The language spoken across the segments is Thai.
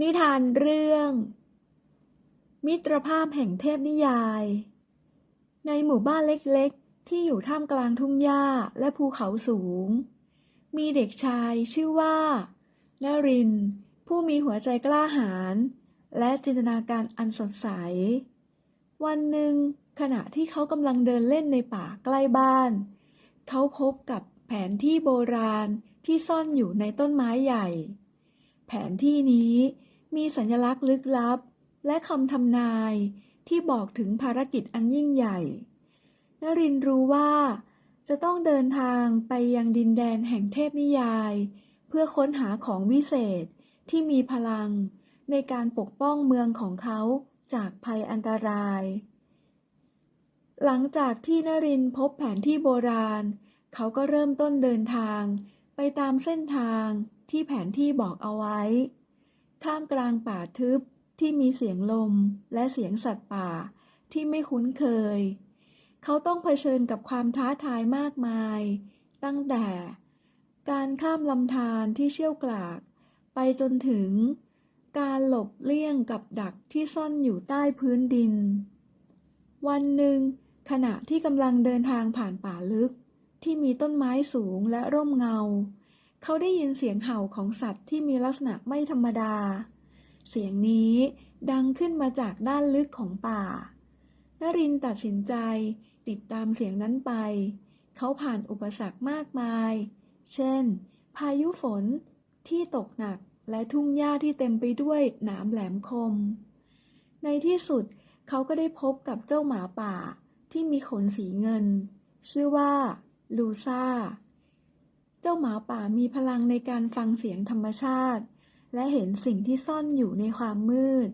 นิทานเรื่อง มิตรภาพแห่งเทพนิยาย ในหมู่บ้านเล็กๆ ที่อยู่ท่ามกลางทุ่งหญ้าและภูเขาสูง มีเด็กชายชื่อว่านริน ผู้มีหัวใจกล้าหาญและจินตนาการอันสดใส วันหนึ่ง ขณะที่เขากำลังเดินเล่นในป่าใกล้บ้าน เขาพบกับแผนที่โบราณที่ซ่อนอยู่ในต้นไม้ใหญ่ แผนที่นี้ มีสัญลักษณ์ลึกลับ และคำทำนายที่บอกถึงภารกิจอันยิ่งใหญ่ นรินทรู้ว่า จะต้องเดินทางไปยังดินแดนแห่งเทพนิยาย เพื่อค้นหาของวิเศษที่มีพลัง ในการปกป้องเมืองของเขาจากภัยอันตราย หลังจากที่นรินพบแผนที่โบราณ เขาก็เริ่มต้นเดินทางไปตามเส้นทางที่แผนที่บอกเอาไว้ ท่ามกลางป่าทึบที่มีเสียงลมและเสียงสัตว์ป่าที่ไม่คุ้นเคย เขาต้องเผชิญกับความท้าทายมากมาย ตั้งแต่ การข้ามลำธารที่เชี่ยวกราก ไปจนถึง การหลบเลี่ยงกับดักที่ซ่อนอยู่ใต้พื้นดิน วันหนึ่ง ขณะที่กำลังเดินทางผ่านป่าลึก ที่มีต้นไม้สูงและร่มเงา เขาได้ยินเสียงเห่าของสัตว์ที่มีลักษณะไม่ธรรมดา เสียงนี้ดังขึ้นมาจากด้านลึกของป่านรินตัดสินใจติดตามเสียงนั้นไป เขาผ่านอุปสรรคมากมาย เช่น พายุฝนที่ตกหนักและทุ่งหญ้าที่เต็มไปด้วยหนามแหลมคม ในที่สุดเขาก็ได้พบกับเจ้าหมาป่าที่มีขนสีเงิน ชื่อว่าลูซา เจ้าหมาป่ามีพลังในการฟังเสียงธรรมชาติ และเห็นสิ่งที่ซ่อนอยู่ในความมืด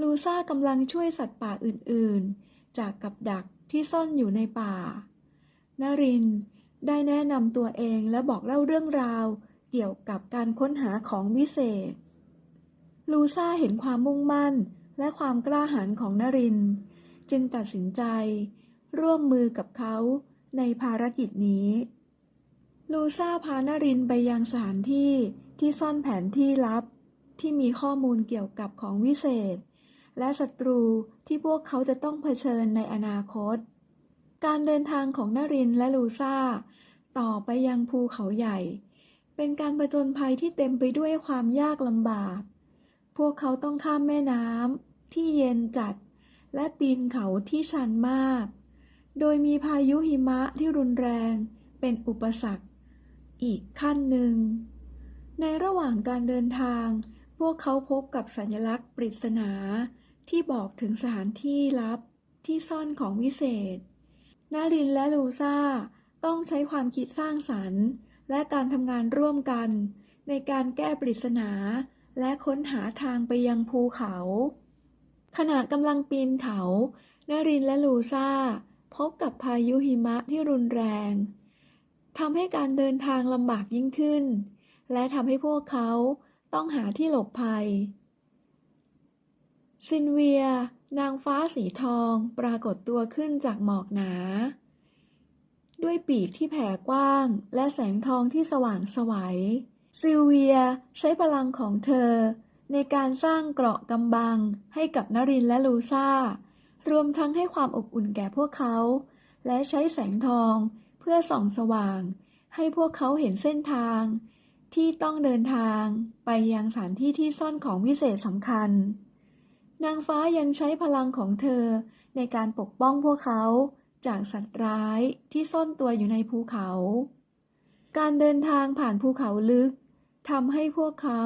ลูซ่ากำลังช่วยสัตว์ป่าอื่นๆ จากกับดักที่ซ่อนอยู่ในป่า นารินได้แนะนำตัวเองและบอกเล่าเรื่องราว เกี่ยวกับการค้นหาของวิเศษ ลูซ่าเห็นความมุ่งมั่นและความกล้าหาญของนาริน จึงตัดสินใจ ร่วมมือกับเขาในภารกิจนี้ ลูซ่าพานารินไปยังสถานที่ที่ซ่อนแผนที่ลับ ที่มีข้อมูลเกี่ยวกับของวิเศษ และศัตรูที่พวกเขาจะต้องเผชิญในอนาคต การเดินทางของนารินและลูซ่า ต่อไปยังภูเขาใหญ่ เป็นการประจนภัยที่เต็มไปด้วยความยากลำบาก พวกเขาต้องข้ามแม่น้ำที่เย็นจัด และปีนเขาที่ชันมาก โดยมีพายุหิมะที่รุนแรงเป็นอุปสรรค อีกขั้นหนึ่ง ในระหว่างการเดินทาง พวกเขาพบกับสัญลักษณ์ปริศนา ที่บอกถึงสถานที่ลับที่ซ่อนของวิเศษ นารินและลูซ่าต้องใช้ความคิดสร้างสรรค์ และการทำงานร่วมกัน ในการแก้ปริศนา และค้นหาทางไปยังภูเขา ขณะกำลังปีนเขา นารินและลูซ่า พบกับพายุหิมะที่รุนแรง ทำให้การเดินทางลำบากยิ่งขึ้น และทำให้พวกเขาต้องหาที่หลบภัย ซินเวีย นางฟ้าสีทองปรากฏตัวขึ้นจากหมอกหนา ด้วยปีกที่แผ่กว้างและแสงทองที่สว่างไสวัย ซิลเวียใช้พลังของเธอ ในการสร้างเกราะกำบังให้กับนรินและลูซ่ารวมทั้งให้ความอบอุ่นแก่พวกเขา และใช้แสงทอง พื่อส่องสว่าง ให้พวกเขาเห็นเส้นทาง ที่ต้องเดินทางไปยังสถานที่ที่ซ่อนของวิเศษสำคัญ นางฟ้ายังใช้พลังของเธอในการปกป้องพวกเขาจากสัตว์ร้ายที่ซ่อนตัวอยู่ในภูเขา การเดินทางผ่านภูเขาลึกทำให้พวกเขา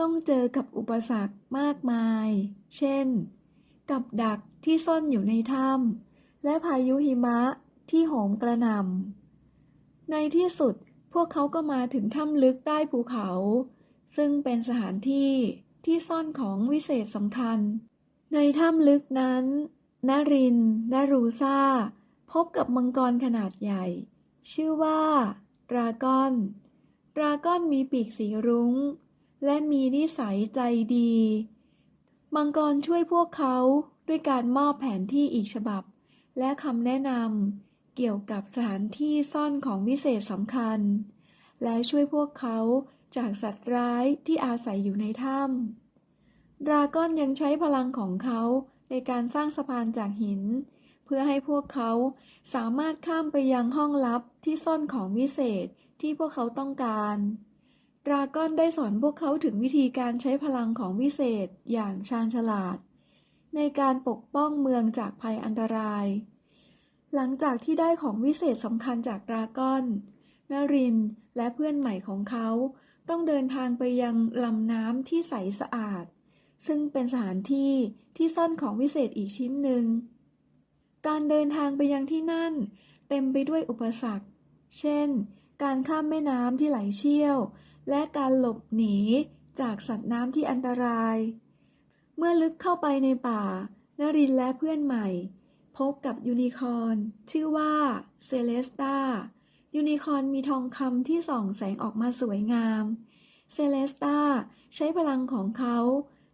ต้องเจอกับอุปสรรคมากมาย เช่น กับดักที่ซ่อนอยู่ในถ้ำและพายุหิมะ ที่โหมกระนำในที่สุดพวกเขาก็มาถึงถ้ำลึกใต้ภูเขา ซึ่งเป็นสถานที่ที่ซ่อนของวิเศษสำคัญ ในถ้ำลึกนั้นนารินและรูซาพบกับมังกรขนาดใหญ่ ชื่อว่าดราก้อนดราก้อนมีปีกสีรุง้ง และมีนิสัยใจดี มังกรช่วยพวกเขาด้วยการมอบแผนที่อีกฉบับ และคำแนะนำ เกี่ยวกับสถานที่ซ่อนของวิเศษสำคัญ และช่วยพวกเขาจากสัตว์ร้ายที่อาศัยอยู่ในถ้ำดราก้อนยังใช้พลังของเขาในการสร้างสะพานจากหิน เพื่อให้พวกเขาสามารถข้ามไปยังห้องลับที่ซ่อนของวิเศษที่พวกเขาต้องการดราก้อนได้สอนพวกเขาถึงวิธีการใช้พลังของวิเศษอย่างชาญฉลาด ในการปกป้องเมืองจากภัยอันตราย หลังจากที่ได้ของวิเศษสำคัญจากดราก้อนนรินและเพื่อนใหม่ของเขาต้องเดินทางไปยังลำน้ำที่ใสสะอาด ซึ่งเป็นสถานที่ที่ซ่อนของวิเศษอีกชิ้นหนึ่ง การเดินทางไปยังที่นั่น เต็มไปด้วยอุปสรรค เช่น การข้ามแม่น้ำที่ไหลเชี่ยว และการหลบหนีจากสัตว์น้ำที่อันตราย เมื่อลึกเข้าไปในป่านรินและเพื่อนใหม่ พบกับยูนิคอร์นชื่อว่าเซเลสตายูนิคอร์นมีทองคำที่ส่องแสงออกมาสวยงาม เซเลสตาใช้พลังของเขา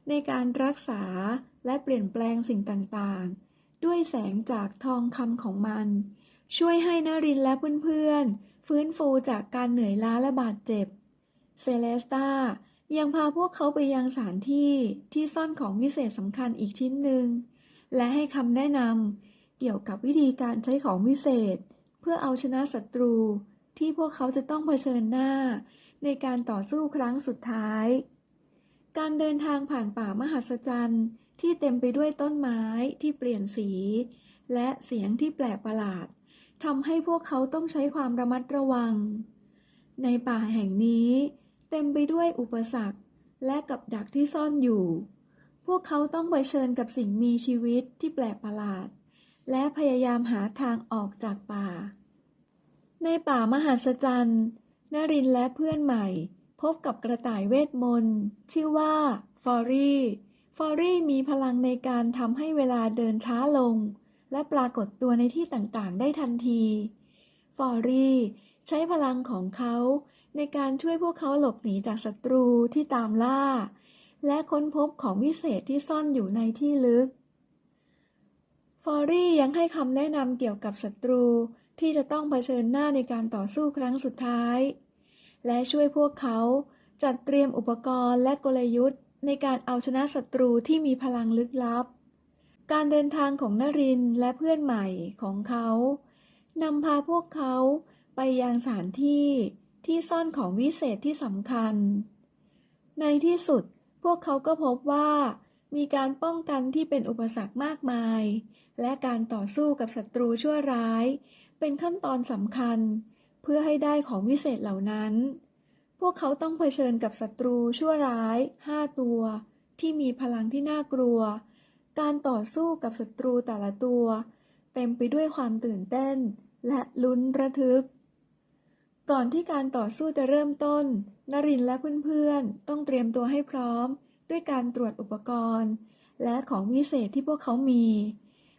ในการรักษาและเปลี่ยนแปลงสิ่งต่างๆ ด้วยแสงจากทองคำของมัน ช่วยให้นรินและเพื่อนๆ ฟื้นฟูจากการเหนื่อยล้าและบาดเจ็บ เซเลสตายังพาพวกเขาไปยังสถานที่ที่ซ่อนของวิเศษสำคัญอีกชิ้นหนึ่ง และให้คำแนะนำ เกี่ยวกับวิธีการใช้ของวิเศษ เพื่อเอาชนะศัตรู ที่พวกเขาจะต้องเผชิญหน้า ในการต่อสู้ครั้งสุดท้าย การเดินทางผ่านป่ามหัศจรรย์ที่เต็มไปด้วยต้นไม้ที่เปลี่ยนสี และเสียงที่แปลกประหลาดทำให้พวกเขาต้องใช้ความระมัดระวัง ในป่าแห่งนี้ เต็มไปด้วยอุปสรรค และกับดักที่ซ่อนอยู่ พวกเขาต้องเผชิญกับสิ่งมีชีวิตที่แปลกประหลาด และพยายามหาทางออกจากป่า ในป่ามหัศจรรย์นรินและเพื่อนใหม่ พบกับกระต่ายเวทมนต์ชื่อว่าฟอรี่ ฟอรี่มีพลังในการทำให้เวลาเดินช้าลง และปรากฏตัวในที่ต่างๆ ได้ทันที ฟอรี่ใช้พลังของเขาในการช่วยพวกเขาหลบหนีจากศัตรูที่ตามล่า และค้นพบของวิเศษที่ซ่อนอยู่ในที่ลึก ฟอรี่ยังให้คำแนะนำเกี่ยวกับศัตรูที่จะต้องเผชิญหน้าในการต่อสู้ครั้งสุดท้าย และช่วยพวกเขาจัดเตรียมอุปกรณ์และกลยุทธ์ ในการเอาชนะศัตรูที่มีพลังลึกลับ การเดินทางของนรินและเพื่อนใหม่ของเขานำพาพวกเขาไปยังสถานที่ที่ซ่อนของวิเศษที่สำคัญ ในที่สุดพวกเขาก็พบว่า มีการป้องกันที่เป็นอุปสรรคมากมาย และการต่อสู้กับศัตรูชั่วร้าย เป็นขั้นตอนสำคัญ เพื่อให้ได้ของวิเศษเหล่านั้น พวกเขาต้องเผชิญกับศัตรูชั่วร้ายห้าตัว ที่มีพลังที่น่ากลัว การต่อสู้กับศัตรูแต่ละตัว เต็มไปด้วยความตื่นเต้น และลุ้นระทึก ก่อนที่การต่อสู้จะเริ่มต้น นรินและเพื่อนๆ ต้องเตรียมตัวให้พร้อม ด้วยการตรวจอุปกรณ์ และของวิเศษที่พวกเขามี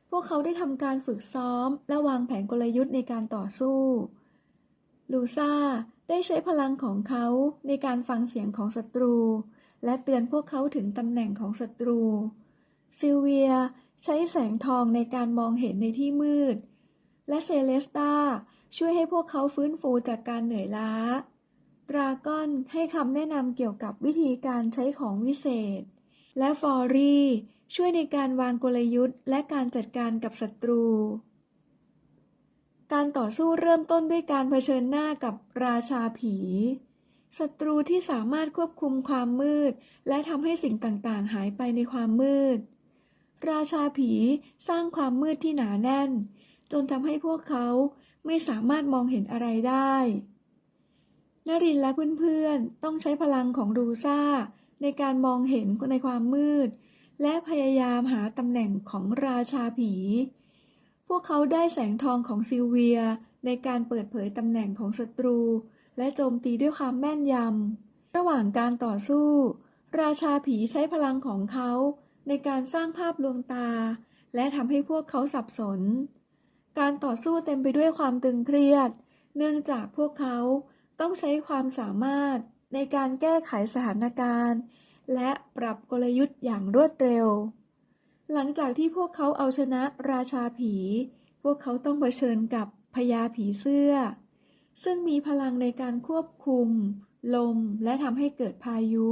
พวกเขาได้ทำการฝึกซ้อม และวางแผนกลยุทธ์ในการต่อสู้ลูซาได้ใช้พลังของเขาในการฟังเสียงของศัตรู และเตือนพวกเขาถึงตำแหน่งของศัตรู ซิลเวียใช้แสงทองในการมองเห็นในที่มืด และเซเลสตาช่วยให้พวกเขาฟื้นฟูจากการเหนื่อยล้า ดราก้อนให้คำแนะนำเกี่ยวกับวิธีการใช้ของวิเศษ และฟอรี่ ช่วยในการวางกลยุทธ์ และการจัดการกับศัตรู การต่อสู้เริ่มต้นด้วยการเผชิญหน้ากับราชาผีศัตรูที่สามารถควบคุมความมืด และทำให้สิ่งต่างๆ หายไปในความมืด ราชาผีสร้างความมืดที่หนาแน่น จนทำให้พวกเขาไม่สามารถมองเห็นอะไรได้ นรินและเพื่อนๆ ต้องใช้พลังของรูซ่า ในการมองเห็นในความมืด และพยายามหาตำแหน่งของราชาผี พวกเขาได้แสงทองของซิลเวีย ในการเปิดเผยตำแหน่งของศัตรู และโจมตีด้วยความแม่นยำ ระหว่างการต่อสู้ ราชาผีใช้พลังของเขา ในการสร้างภาพลวงตา และทำให้พวกเขาสับสน การต่อสู้เต็มไปด้วยความตึงเครียด เนื่องจากพวกเขา ต้องใช้ความสามารถในการแก้ไขสถานการณ์ และปรับกลยุทธ์อย่างรวดเร็ว หลังจากที่พวกเขาเอาชนะราชาผี พวกเขาต้องเผชิญกับพญาผีเสื้อ ซึ่งมีพลังในการควบคุม ลมและทำให้เกิดพายุ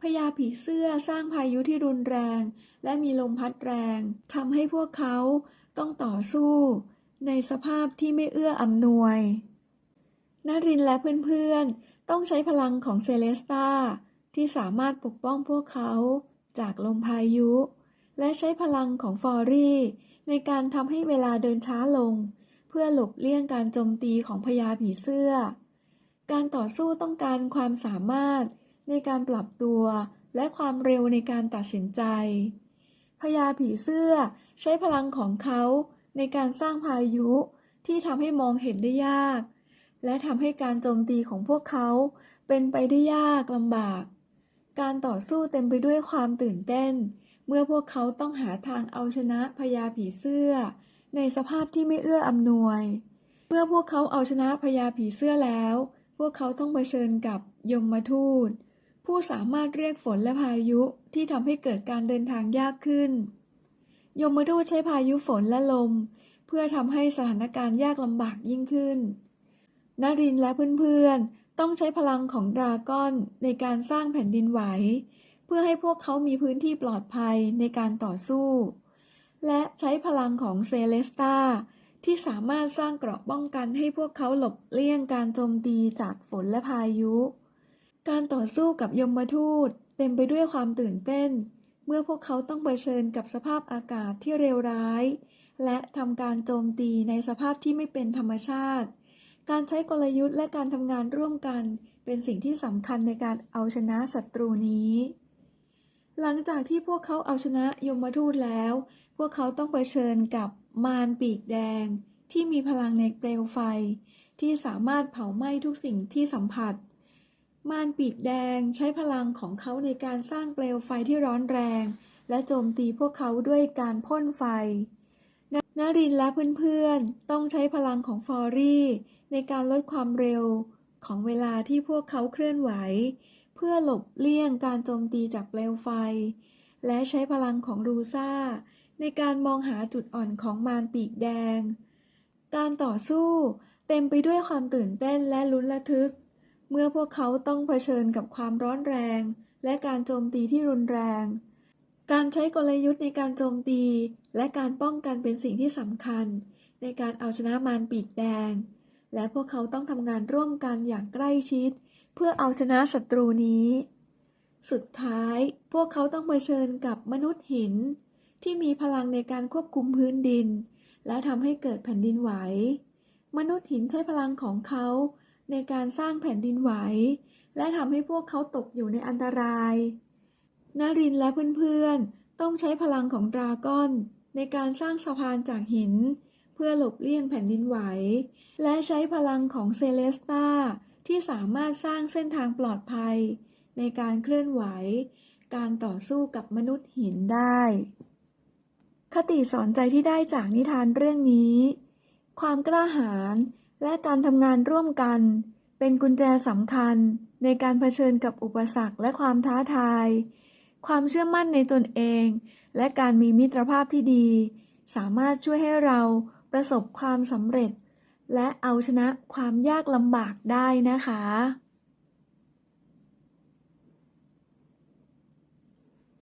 พญาผีเสื้อสร้างพายุที่รุนแรง และมีลมพัดแรงทำให้พวกเขาต้องต่อสู้ ในสภาพที่ไม่เอื้ออำนวย นารินและเพื่อนๆ ต้องใช้พลังของเซเลสตาที่สามารถปกป้องพวกเขาจากลมพายุ และใช้พลังของฟอรี่ในการทำให้เวลาเดินช้าลง เพื่อหลบเลี่ยงการโจมตีของพญาผีเสื้อ การต่อสู้ต้องการความสามารถในการปรับตัวและความเร็วในการตัดสินใจ พญาผีเสื้อใช้พลังของเขาในการสร้างพายุที่ทำให้มองเห็นได้ยาก และทำให้การโจมตีของพวกเขาเป็นไปได้ยากลำบาก การต่อสู้เต็มไปด้วยความตื่นเต้น เมื่อพวกเขาต้องหาทางเอาชนะพญาผีเสื้อ ในสภาพที่ไม่เอื้ออำนวย เมื่อพวกเขาเอาชนะพญาผีเสื้อแล้ว พวกเขาต้องเผชิญกับยมทูต ผู้สามารถเรียกฝนและพายุที่ทำให้เกิดการเดินทางยากขึ้น ยมทูตใช้พายุฝนและลม เพื่อทำให้สถานการณ์ยากลำบากยิ่งขึ้น นารินและเพื่อนๆ ต้องใช้พลังของดราก้อนในการสร้างแผ่นดินไหว เพื่อให้พวกเขามีพื้นที่ปลอดภัยในการต่อสู้ และใช้พลังของเซเลสตาที่สามารถสร้างเกราะป้องกันให้พวกเขาหลบเลี่ยงการโจมตีจากฝนและพายุ การต่อสู้กับยมทูตเต็มไปด้วยความตื่นเต้น เมื่อพวกเขาต้องเผชิญกับสภาพอากาศที่เลวร้าย และทำการโจมตีในสภาพที่ไม่เป็นธรรมชาติ การใช้กลยุทธ์และการทำงานร่วมกัน เป็นสิ่งที่สำคัญในการเอาชนะศัตรูนี้ หลังจากที่พวกเขาเอาชนะยมทูตแล้ว พวกเขาต้องเผชิญกับมารปีกแดง ที่มีพลังในเปลวไฟ ที่สามารถเผาไหม้ทุกสิ่งที่สัมผัส มารปีกแดงใช้พลังของเขาในการสร้างเปลวไฟที่ร้อนแรง และโจมตีพวกเขาด้วยการพ่นไฟนนารินและเพื่อนๆ ต้องใช้พลังของฟอรี่ ในการลดความเร็วของเวลาที่พวกเขาเคลื่อนไหว เพื่อหลบเลี่ยงการโจมตีจากเปลวไฟ และใช้พลังของรูซ่า ในการมองหาจุดอ่อนของมารปีกแดง การต่อสู้เต็มไปด้วยความตื่นเต้นและลุ้นระทึก เมื่อพวกเขาต้องเผชิญกับความร้อนแรง และการโจมตีที่รุนแรง การใช้กลยุทธ์ในการโจมตี และการป้องกันเป็นสิ่งที่สำคัญ ในการเอาชนะมารปีกแดง และพวกเขาต้องทำงานร่วมกันอย่างใกล้ชิด เพื่อเอาชนะศัตรูนี้ สุดท้ายพวกเขาต้องเผชิญกับมนุษย์หิน ที่มีพลังในการควบคุมพื้นดิน และทำให้เกิดแผ่นดินไหว มนุษย์หินใช้พลังของเขาในการสร้างแผ่นดินไหว และทำให้พวกเขาตกอยู่ในอันตรายนารินและเพื่อนๆ ต้องใช้พลังของดราก้อน ในการสร้างสะพานจากหิน เพื่อหลบเลี่ยงแผ่นดินไหว และใช้พลังของเซเลสตาที่สามารถสร้างเส้นทางปลอดภัย ในการเคลื่อนไหว การต่อสู้กับมนุษย์หินได้ คติสอนใจที่ได้จากนิทานเรื่องนี้ ความกล้าหาญและการทำงานร่วมกัน เป็นกุญแจสำคัญในการเผชิญกับอุปสรรคและความท้าทาย ความเชื่อมั่นในตนเอง และการมีมิตรภาพที่ดี สามารถช่วยให้เรา ประสบความสำเร็จ และเอาชนะความยากลำบากได้นะคะ